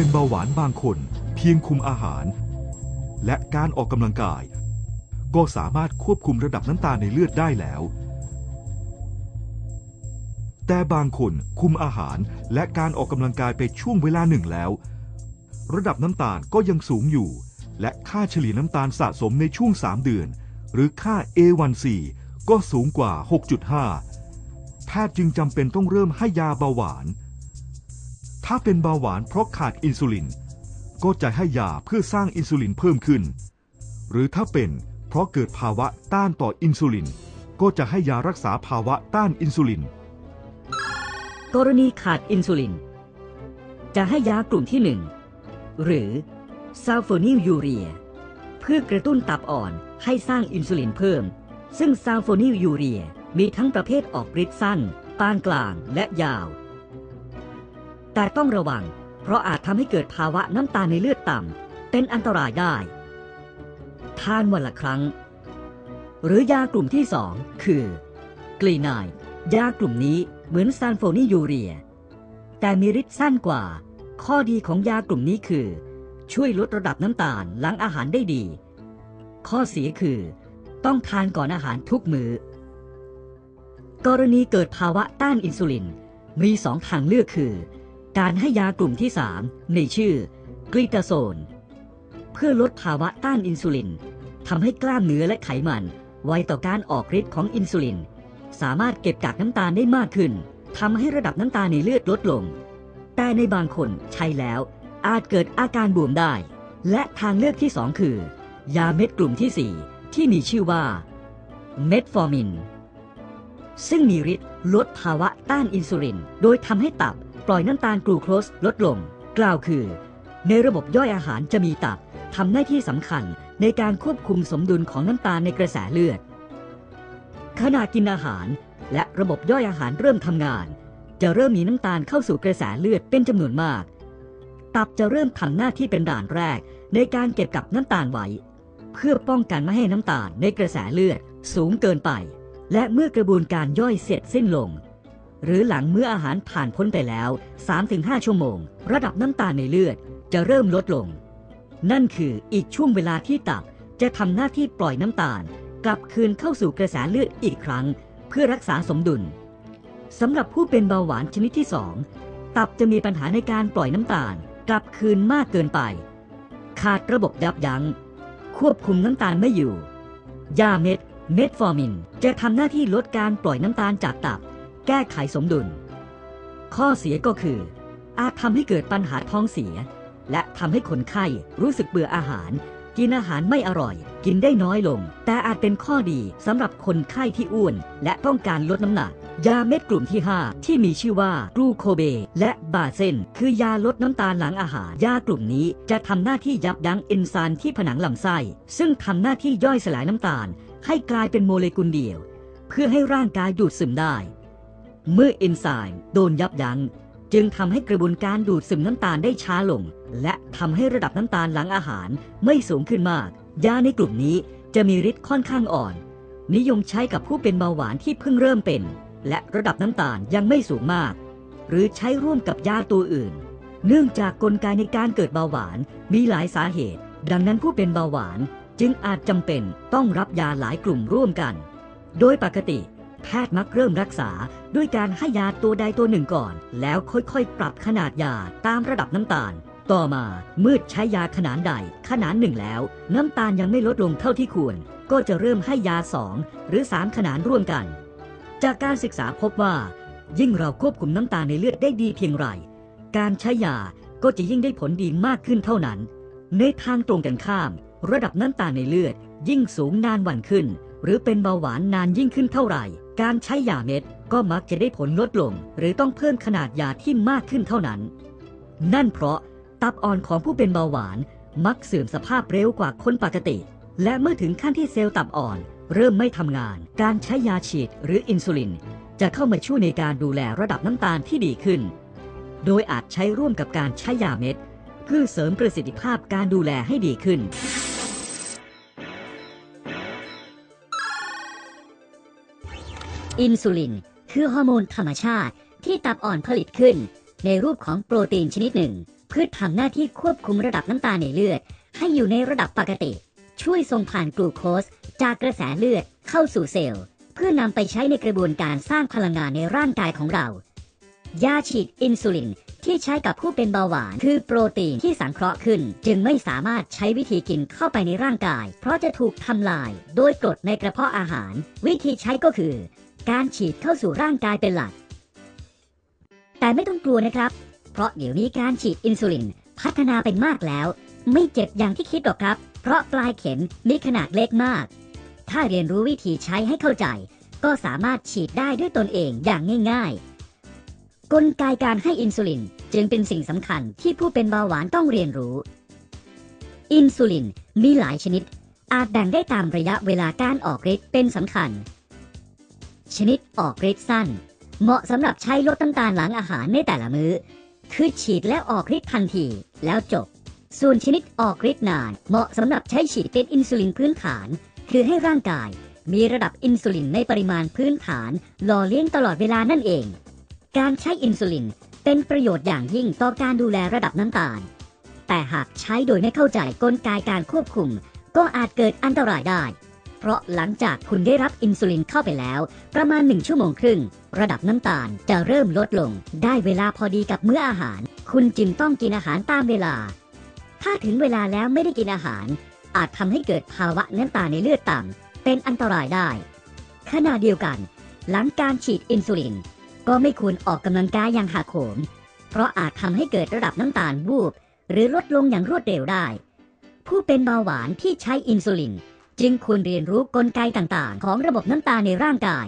เป็นเบาหวานบางคนเพียงคุมอาหาร และการออกกำลังกาย ก็สามารถควบคุมระดับน้ำตาลในเลือดได้แล้ว แต่บางคนคุมอาหารและการออกกำลังกายไปช่วงเวลาหนึ่งแล้ว ระดับน้ำตาลก็ยังสูงอยู่ และค่าเฉลี่ยน้ำตาลสะสมในช่วง 3 เดือน หรือค่า A1C ก็สูงกว่า 6.5 แพทย์จึงจำเป็นต้องเริ่มให้ยาเบาหวาน ถ้าเป็นเบาหวานเพราะขาดอินซูลิน ก็จะให้ยาเพื่อสร้างอินซูลินเพิ่มขึ้น หรือถ้าเป็นเพราะเกิดภาวะต้านต่ออินซูลิน ก็จะให้ยารักษาภาวะต้านอินซูลิน กรณีขาดอินซูลิน จะให้ยากลุ่มที่ 1 หรือซัลโฟนิลยูเรีย เพื่อกระตุ้นตับอ่อนให้สร้างอินซูลินเพิ่ม ซึ่งซัลโฟนิลยูเรียมีทั้งประเภทออกฤทธิ์สั้น ปานกลางและยาว แต่ต้องระวัง เพราะอาจทำให้เกิดภาวะน้ำตาในเลือดต่ำเป็นอันตรายได้ ทานวันละครั้ง หรือยากลุ่มที่2คือกลีนายยากลุ่มนี้เหมือนซัลโฟนิยูเรีย แต่มีฤทธิ์สั้นกว่า ข้อดีของยากลุ่มนี้คือ ช่วยลดระดับน้ำตาลหลังอาหารได้ดี ข้อเสียคือ ต้องทานก่อนอาหารทุกมือ้อ กรณีเกิดภาวะต้านอินซูลินมีสองทางเลือกคือ การให้ยากลุ่มที่ 3 ในชื่อกลีตาโซน เพื่อลดภาวะต้านอินซูลินทำให้กล้ามเนื้อและไขมันไวต่อการออกฤทธิ์ของอินซูลิน สามารถเก็บกักน้ำตาลได้มากขึ้นทำให้ระดับน้ำตาลในเลือดลดลง แต่ในบางคนใช้แล้วอาจเกิดอาการบวมได้ และทางเลือกที่ 2 คือ ยาเม็ดกลุ่มที่ 4 ที่มีชื่อว่าเมทฟอร์มินซึ่งมีฤทธิ์ลดภาวะต้านอินซูลิน โดยทำให้ตับ ปล่อยน้ำตาลกลูโคสลดลง กล่าวคือ ในระบบย่อยอาหารจะมีตับทำหน้าที่สำคัญในการควบคุมสมดุลของน้ำตาลในกระแสเลือด ขณะกินอาหาร และระบบย่อยอาหารเริ่มทำงาน จะเริ่มมีน้ำตาลเข้าสู่กระแสเลือดเป็นจำนวนมาก ตับจะเริ่มทำหน้าที่เป็นด่านแรก ในการเก็บกับน้ำตาลไว้ เพื่อป้องกันไม่ให้น้ำตาลในกระแสเลือดสูงเกินไป และเมื่อกระบวนการย่อยเสร็จสิ้นลง หรือหลังเมื่ออาหารผ่านพ้นไปแล้ว 3-5 ชั่วโมง ระดับน้ำตาลในเลือดจะเริ่มลดลง นั่นคืออีกช่วงเวลาที่ตับจะทำหน้าที่ปล่อยน้ำตาล กลับคืนเข้าสู่กระแสเลือดอีกครั้ง เพื่อรักษาสมดุลสำหรับผู้เป็นเบาหวานชนิดที่ 2 ตับจะมีปัญหาในการปล่อยน้ำตาล กลับคืนมากเกินไป ขาดระบบยับยัง้ง ควบคุมน้ำตาลไม่อยู่ ยาเม็ดเมทฟอร์มิน จะทำหน้าที่ลดการปล่อยน้ำตาลจากตับ แก้ไขสมดุล ข้อเสียก็คือ อาจทำให้เกิดปัญหาท้องเสีย และทำให้คนไข้รู้สึกเบื่ออาหาร กินอาหารไม่อร่อย กินได้น้อยลง แต่อาจเป็นข้อดีสำหรับคนไข้ที่อ้วน และต้องการลดน้ำหนัก ยาเม็ดกลุ่มที่ 5 ที่มีชื่อว่ากลูโคเบ และบาเซนคือยาลดน้ำตาลหลังอาหาร ยากลุ่มนี้จะทำหน้าที่ยับยั้งเอนไซม์ที่ผนังลำไส้ซึ่งทำหน้าที่ย่อยสลายน้ำตาล ให้กลายเป็นโมเลกุลเดียว เพื่อให้ร่างกายดูดซึมได้ เมื่อเอนไซม์โดนยับยั้งจึงทำให้กระบวนการดูดซึมน้ำตาลได้ช้าลง และทำให้ระดับน้ำตาลหลังอาหารไม่สูงขึ้นมาก ยาในกลุ่มนี้จะมีฤทธิ์ค่อนข้างอ่อน นิยมใช้กับผู้เป็นเบาหวานที่เพิ่งเริ่มเป็น และระดับน้ำตาลยังไม่สูงมาก หรือใช้ร่วมกับยาตัวอื่น เนื่องจากกลไกในการเกิดเบาหวานมีหลายสาเหตุ ดังนั้นผู้เป็นเบาหวานจึงอาจจำเป็นต้องรับยาหลายกลุ่มร่วมกัน โดยปกติ แพทย์มักเริ่มรักษาด้วยการให้ยาตัวใดตัวหนึ่งก่อน แล้วค่อยๆ ปรับขนาดยาตามระดับน้ำตาล ต่อมาเมื่อใช้ยาขนาดใดขนาดหนึ่งแล้ว น้ำตาลยังไม่ลดลงเท่าที่ควร ก็จะเริ่มให้ยา 2 หรือ 3 ขนาดร่วมกัน จากการศึกษาพบว่า ยิ่งเราควบคุมน้ำตาลในเลือดได้ดีเพียงไร การใช้ยาก็จะยิ่งได้ผลดีมากขึ้นเท่านั้น ในทางตรงกันข้าม ระดับน้ำตาลในเลือดยิ่งสูงนานวันขึ้น หรือเป็นเบาหวานนานยิ่งขึ้นเท่าไหร่ การใช้ยาเม็ดก็มักจะได้ผลลดลง หรือต้องเพิ่มขนาดยาที่มากขึ้นเท่านั้น นั่นเพราะตับอ่อนของผู้เป็นเบาหวานมักเสื่อมสภาพเร็วกว่าคนปกติ และเมื่อถึงขั้นที่เซลล์ตับอ่อน เริ่มไม่ทำงาน การใช้ยาฉีดหรืออินซูลิน จะเข้ามาช่วยในการดูแลระดับน้ำตาลที่ดีขึ้น โดยอาจใช้ร่วมกับการใช้ยาเม็ดเพื่อเสริมประสิทธิภาพการดูแลให้ดีขึ้น อินซูลิน คือฮอร์โมนธรรมชาติที่ตับอ่อนผลิตขึ้น ในรูปของโปรตีนชนิดหนึ่ง เพื่อทำหน้าที่ควบคุมระดับน้ำตาลในเลือด ให้อยู่ในระดับปกติ ช่วยส่งผ่านกลูโคส จากกระแสเลือดเข้าสู่เซลล์ เพื่อนำไปใช้ในกระบวนการสร้างพลังงานในร่างกายของเรา ยาฉีดอินซูลินที่ใช้กับผู้เป็นเบาหวานคือโปรตีนที่สังเคราะห์ขึ้น จึงไม่สามารถใช้วิธีกินเข้าไปในร่างกาย เพราะจะถูกทำลาย โดยกรดในกระเพาะอาหาร วิธีใช้ก็คือ การฉีดเข้าสู่ร่างกายเป็นหลัก แต่ไม่ต้องกลัวนะครับ เพราะเดี๋ยวนี้การฉีดอินซูลินพัฒนาไปมากแล้ว ไม่เจ็บอย่างที่คิดหรอกครับ เพราะปลายเข็มมีขนาดเล็กมาก ถ้าเรียนรู้วิธีใช้ให้เข้าใจ ก็สามารถฉีดได้ด้วยตนเองอย่างง่ายๆ กลไกการให้อินซูลินจึงเป็นสิ่งสำคัญที่ผู้เป็นเบาหวานต้องเรียนรู้ อินซูลินมีหลายชนิด อาจแบ่งได้ตามระยะเวลาการออกฤทธิ์เป็นสำคัญ ชนิดออกฤทธิ์สั้น เหมาะสำหรับใช้ลดน้ำตาลหลังอาหารในแต่ละมื้อ คือฉีดแล้วออกฤทธิ์ทันทีแล้วจบ ส่วนชนิดออกฤทธิ์นาน เหมาะสำหรับใช้ฉีดเป็นอินซูลินพื้นฐาน คือให้ร่างกายมีระดับอินซูลินในปริมาณพื้นฐาน หล่อเลี้ยงตลอดเวลานั่นเอง การใช้อินซูลินเป็นประโยชน์อย่างยิ่งต่อการดูแลระดับน้ำตาล แต่หากใช้โดยไม่เข้าใจกลไกการควบคุม ก็อาจเกิดอันตรายได้ เพราะหลังจากคุณได้รับอินซูลินเข้าไปแล้ว ประมาณหนึ่งชั่วโมงครึ่ง ระดับน้ำตาลจะเริ่มลดลง ได้เวลาพอดีกับมื้ออาหาร คุณจึงต้องกินอาหารตามเวลา ถ้าถึงเวลาแล้วไม่ได้กินอาหาร อาจทำให้เกิดภาวะน้ำตาลในเลือดต่ำเป็นอันตรายได้ ขณะเดียวกัน หลังการฉีดอินซูลิน ก็ไม่ควรออกกำลังกายอย่างหักโหม เพราะอาจทำให้เกิดระดับน้ำตาลวูบหรือลดลงอย่างรวดเร็วได้ ผู้เป็นเบาหวานที่ใช้อินซูลิน จึงควรเรียนรู้กลไกต่างๆ ของระบบน้ำตาในร่างกาย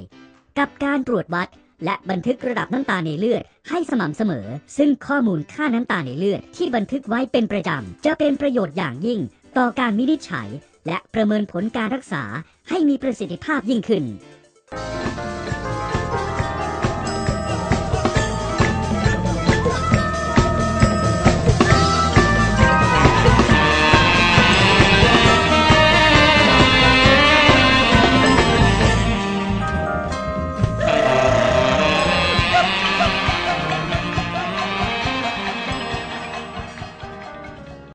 กับการตรวจวัด และบันทึกระดับน้ำตาในเลือด ให้สม่ำเสมอ ซึ่งข้อมูลค่าน้ำตาในเลือดที่บันทึกไว้เป็นประจำ จะเป็นประโยชน์อย่างยิ่ง ต่อการวินิจฉัย และประเมินผลการรักษาให้มีประสิทธิภาพยิ่งขึ้น